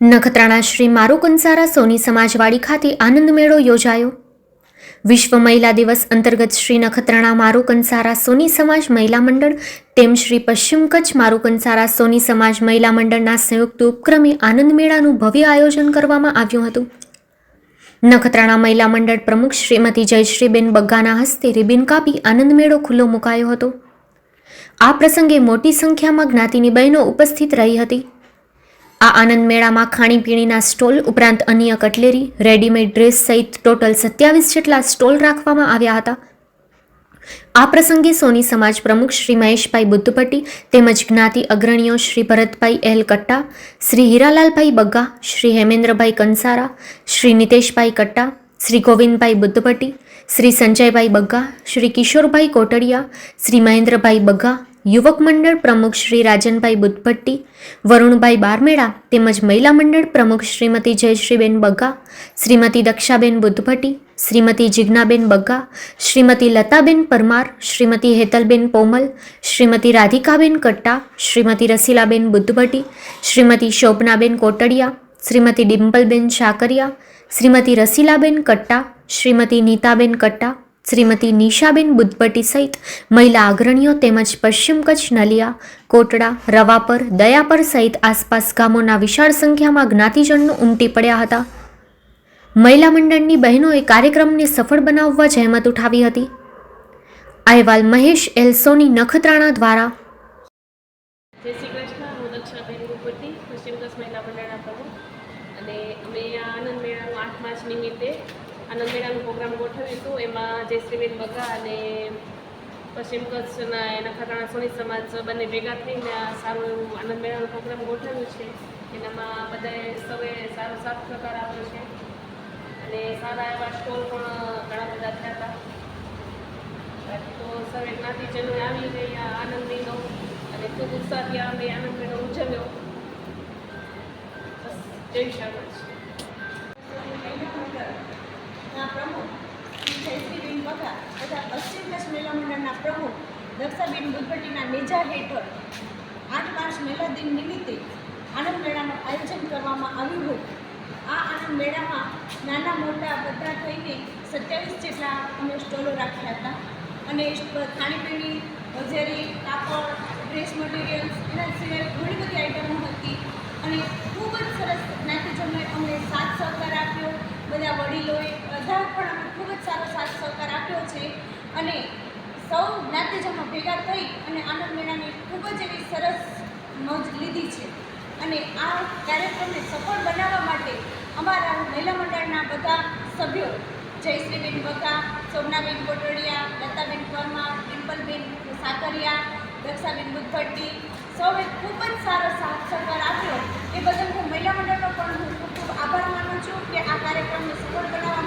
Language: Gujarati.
નખત્રાણા શ્રી મારુ કંસારા સોની સમાજવાડી ખાતે આનંદ મેળો યોજાયો. વિશ્વ મહિલા દિવસ અંતર્ગત શ્રી નખત્રાણા મારુ કંસારા સોની સમાજ મહિલા મંડળ તેમ શ્રી પશ્ચિમ કચ્છ મારુ કંસારા સોની સમાજ મહિલા મંડળના સંયુક્ત ઉપક્રમે આનંદ મેળાનું ભવ્ય આયોજન કરવામાં આવ્યું હતું. નખત્રાણા મહિલા મંડળ પ્રમુખ શ્રીમતી જયશ્રીબેન બગ્ગાના હસ્તે રિબિન કાપી આનંદ મેળો ખુલ્લો મુકાયો હતો. આ પ્રસંગે મોટી સંખ્યામાં જ્ઞાતિની બહેનો ઉપસ્થિત રહી હતી. આ આનંદ મેળામાં ખાણીપીણીના સ્ટોલ ઉપરાંત અન્ય કટલેરી, રેડીમેડ ડ્રેસ સહિત ટોટલ સત્યાવીસ જેટલા સ્ટોલ રાખવામાં આવ્યા હતા. આ પ્રસંગે સોની સમાજ પ્રમુખ શ્રી મહેશભાઈ બુદ્ધપટ્ટી તેમજ જ્ઞાતિ અગ્રણીઓ શ્રી ભરતભાઈ એલ કટ્ટા, શ્રી હીરાલાલભાઈ બગ્ગા, શ્રી હેમેન્દ્રભાઈ કંસારા, શ્રી નિતેશભાઈ કટ્ટા, શ્રી ગોવિંદભાઈ બુદ્ધપટ્ટી, શ્રી સંજયભાઈ બગ્ગા, શ્રી કિશોરભાઈ કોટડિયા, શ્રી મહેન્દ્રભાઈ બગ્ગા યુવક મંડળ પ્રમુખ શ્રી રાજનભાઈ બુદ્ધભટ્ટી, વરુણભાઈ બારમેળા તેમજ મહિલા મંડળ પ્રમુખ શ્રીમતી જયશ્રીબેન બગ્ગા, શ્રીમતી દક્ષાબેન બુદ્ધભટ્ટી, શ્રીમતી જિજ્ઞાબેન બગ્ગા, શ્રીમતી લતાબેન પરમાર, શ્રીમતી હેતલબેન પોમલ, શ્રીમતી રાધિકાબેન કટ્ટા, શ્રીમતી રસીલાબેન બુદ્ધભટ્ટી, શ્રીમતી શોભનાબેન કોટડિયા, શ્રીમતી ડિમ્પલબેન શાકરિયા, શ્રીમતી રસીલાબેન કટ્ટા, શ્રીમતી નીતાબેન કટ્ટા શ્રીમતી નિશાબેન બુદ્ધપટ્ટી સહિત મહિલા અગ્રણીઓ તેમજ પશ્ચિમ કચ્છ, નલિયા, કોટડા, રવાપર, દયાપર સહિત આસપાસ ગામોના વિશાળ સંખ્યામાં જ્ઞાતિજનો ઉમટી પડ્યા હતા. મહિલા મંડળની બહેનોએ કાર્યક્રમને સફળ બનાવવા જહેમત ઉઠાવી હતી. અહેવાલ મહેશ એલ્સોની નખત્રાણા દ્વારા. નિમિત્તે આનંદ મેળાનું પ્રોગ્રામ ગોઠવ્યું હતું. એમાં જયશ્રીબેન બગા અને પશ્ચિમ કચ્છના એના ખતરાણા સોની સમાજ બંને ભેગા થઈને આ સારું એવું આનંદ મેળાનું પ્રોગ્રામ ગોઠવ્યું છે. એનામાં બધાએ સૌએ સારો સાથ સહકાર આપ્યો છે. અને સારા એવા સ્ટોલ પણ ઘણા બધા થયા હતા. તો સૌએ જ્ઞાતિજનોએ આવી ગયા આનંદ મેળો અને ખૂબ ઉત્સાહથી આ મેં આનંદ મેળો ઉજવ્યો. જય શાબાશ ના પ્રમુખ શ્રી જયશ્રીબેન બગા તથા પશ્ચિમ કચ્છ મહિલા પ્રમુખ દક્ષાબેન બુદ્ધપટ્ટીના નેજા હેઠળ આઠ માર્ચ મેલા દિન નિમિત્તે આનંદ મેળાનું આયોજન કરવામાં આવ્યું હતું. આ આનંદ મેળામાં નાના મોટા બધા થઈને સત્યાવીસ જેટલા અમે સ્ટોલો રાખ્યા હતા અને ખાણીપીણી વજેરી કાપડ ડ્રેસ મટીરિયલ્સ એના સિવાય ઘણી બધી આઈટમો હતી અને ખૂબ જ સરસ જ્ઞાતિજનોએ અમને સાથ સહકાર આપ્યો. બધા વડીલોએ બધા પણ અમને ખૂબ જ સારો સાથ સહકાર આપ્યો છે. અને સૌ જ્ઞાતિજનો ભેગા થઈ અને આનંદ મેળાની ખૂબ જ એવી સરસ મોજ લીધી છે. અને આ કાર્યક્રમને સફળ બનાવવા માટે અમારા મહિલા મંડળના બધા સભ્યો જયશ્રીબેન વકા સોમનાબેન કોટડિયા, લતાબેન પરમાર, ડિમ્પલબેન સાકરિયા, દક્ષાબેન બુદ્ધભટ્ટી સૌએ ખૂબ જ સારો સાથ સહકાર આપ્યો. એ બદલ હું મહિલા મંડળનો પણ હું ખૂબ ખૂબ આભાર માનું છું કે આ કાર્યક્રમને સફળ બનાવવા